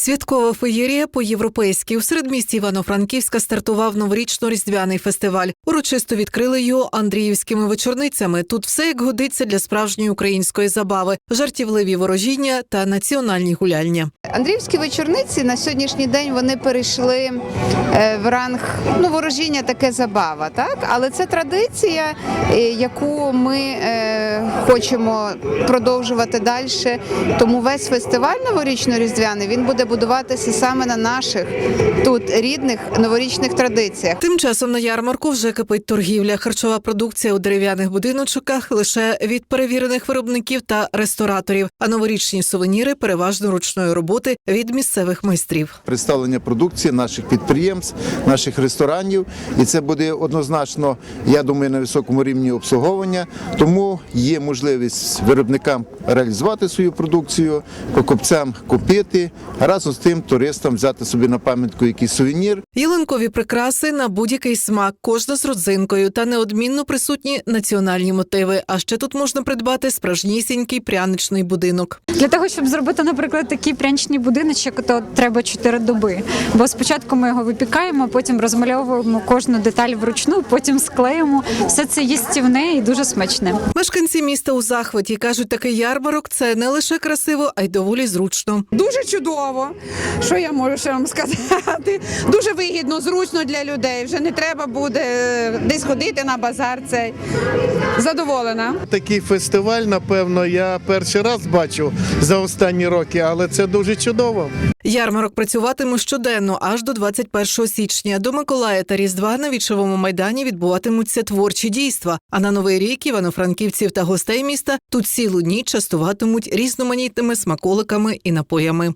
Святкова феєрія по-європейськи у середмісті Івано-Франківська стартував новорічно-різдвяний фестиваль. Урочисто відкрили його Андріївськими вечорницями. Тут все як годиться для справжньої української забави, жартівливі ворожіння та національні гуляння. Андріївські вечорниці на сьогоднішній день вони перейшли е, в ранг ну, ворожіння таке забава, так? Але це традиція, е, яку ми е, хочемо продовжувати далі. Тому весь фестиваль новорічно-різдвяний він буде будуватися саме на наших тут рідних новорічних традиціях. Тим часом на ярмарку вже кипить торгівля. Харчова продукція у дерев'яних будиночках лише від перевірених виробників та рестораторів, а новорічні сувеніри переважно ручної роботи від місцевих майстрів. представлення продукції наших підприємств, наших ресторанів, і це буде однозначно, я думаю, на високому рівні обслуговування. Тому є можливість виробникам реалізувати свою продукцію, покупцям купити, а разом з тим туристам взяти собі на пам'ятку якийсь сувенір. Ялинкові прикраси на будь-який смак, кожна з родзинкою та неодмінно присутні національні мотиви. А ще тут можна придбати справжнісінький пряничний будинок. Для того, щоб зробити, наприклад, такий пряничний будиночок, то треба 4 доби. Бо спочатку ми його випікаємо, потім розмальовуємо кожну деталь вручну, потім склеїмо. Все це їстівне і дуже смачне. Мешканці міста у захваті кажуть, такий ярмарок це не лише красиво, а й доволі зручно. Дуже чудово. Що я можу ще вам сказати? Дуже вигідно, зручно для людей. Вже не треба буде е, десь ходити на базар. Цей задоволена. Такий фестиваль, напевно, я перший раз бачу за останні роки, але це дуже чудово. Ярмарок працюватиме щоденно аж до 21 січня. До Миколая та Різдва на вічовому майдані відбуватимуться творчі дійства. А на новий рік івано-франківців та гостей міста тут цілу ніч частуватимуть різноманітними смаколиками і напоями.